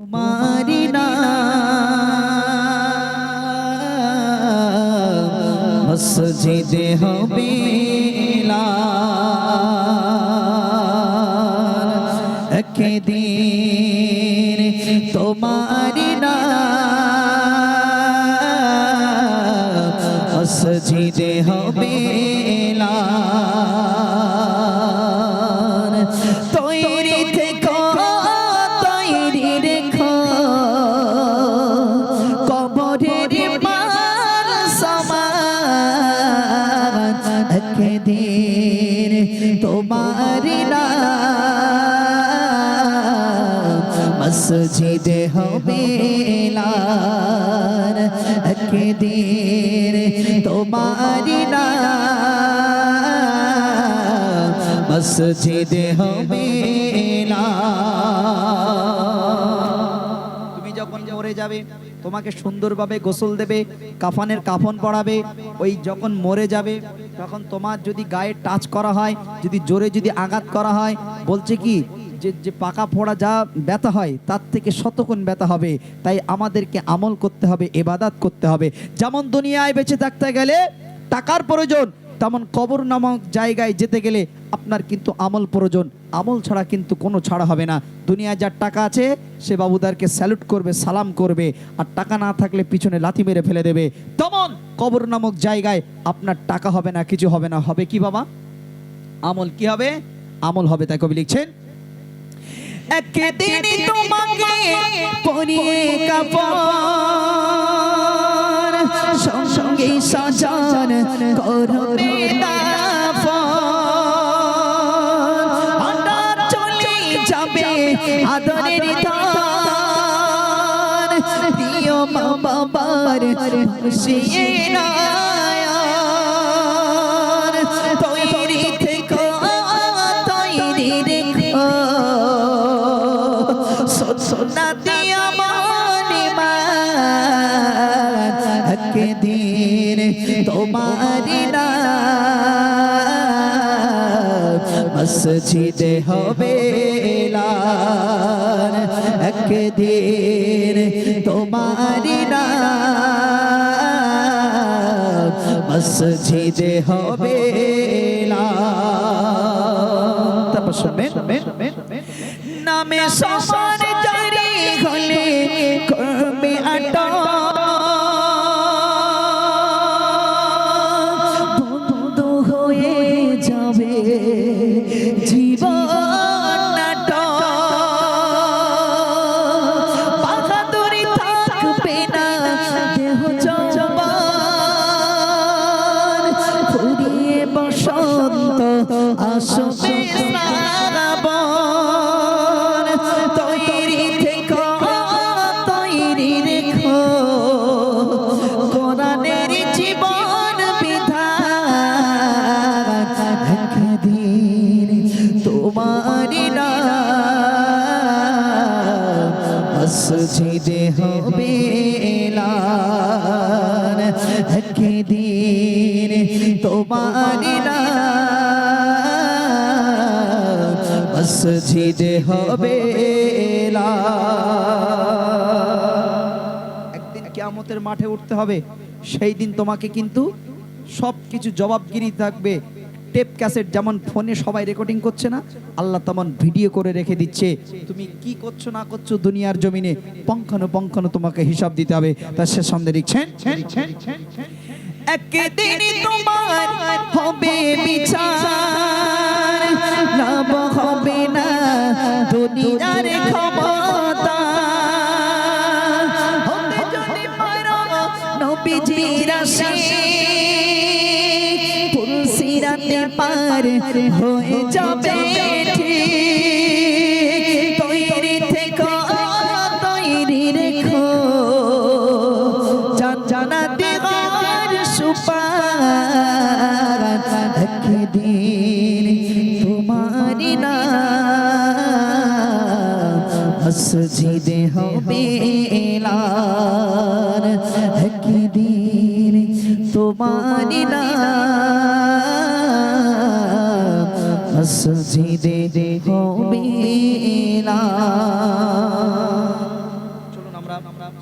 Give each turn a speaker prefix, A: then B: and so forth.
A: তোমারি মসজিদে হবে একদিন তোমারি না মসজিদে হবে তৈরি একদিন তোমার মসজিদে হবে লার একদিন তোমার মসজিদে হবে তুমি যখন মরে যাবে তোমাকে সুন্দরভাবে গোসল দেবে, কাফানের কাফন পড়াবে ওই যখন মরে যাবে, তখন তোমার যদি গায়ে টাচ করা হয়, যদি জোরে যদি আঘাত করা হয়, বলছে কি, যে যে পাকা ফোড়া যা ব্যথা হয়, তার থেকে শতগুণ ব্যথা হবে। তাই আমাদেরকে আমল করতে হবে এবাদাত করতে হবে। যেমন দুনিয়ায় বেঁচে থাকতে গেলে টাকার প্রয়োজন, তেমন কবর নামক জায়গায় যেতে গেলে আপনার কিন্তু আমল প্রয়োজন। আমল ছাড়া কিন্তু কোনো ছাড়া হবে না। দুনিয়ায় যার টাকা আছে, সে বাবুদারকে স্যালুট করবে, সালাম করবে, আর টাকা না থাকলে পিছনে লাথি মেরে ফেলে দেবে। তেমন কবর নামক জায়গায় আপনার টাকা হবে না, কিছু হবে না। হবে কি বাবা? আমল কি হবে? আমল হবে, তাই কবি লিখছেন সঙ্গে সাজান করবে দাফন বাবার খুশিয়ে তৈরি থেকো, তৈরি রেখো সোনাতে আমার ইমান। একদিন তোমারি না মসজিদে হবে একদিন তোমারি মসজিদে হবে নামে সমান আসবে শ্রাবণ তৈরি থেকো তৈরি রেখো কোরআনের জীবন বিধান। একদিন তোমারি না মসজিদে হবে এলান। একদিন তোমারি না মসজিদে হবে একদিন কিয়ামতের মাঠে উঠতে হবে সেই দিন তোমাকে কিন্তু সব কিছু জবাবগিরি থাকবে। টেপ ক্যাসেট যেমন ফোনে সবাই রেকর্ডিং করছে না আল্লাহ তেমন ভিডিও করে রেখে দিচ্ছে। তুমি কি করছ না করছ দুনিয়ার জমিনে পঙ্খানো পঙ্খানো তোমাকে হিসাব দিতে হবে। তার শেষ সন্দেহ লিখছেন একদিন তোমার হবে বিচার। হবে না। দুনিয়ার ক্ষমতা। হতে যদি পারো, নবীজির তুলসিরাতে পার হয়ে যাবে তৈরি থেকো, তৈরি রেখো। জান জানাতে মসজিদে হবে এলার একদিন তোমারি মসজিদে হবে এলার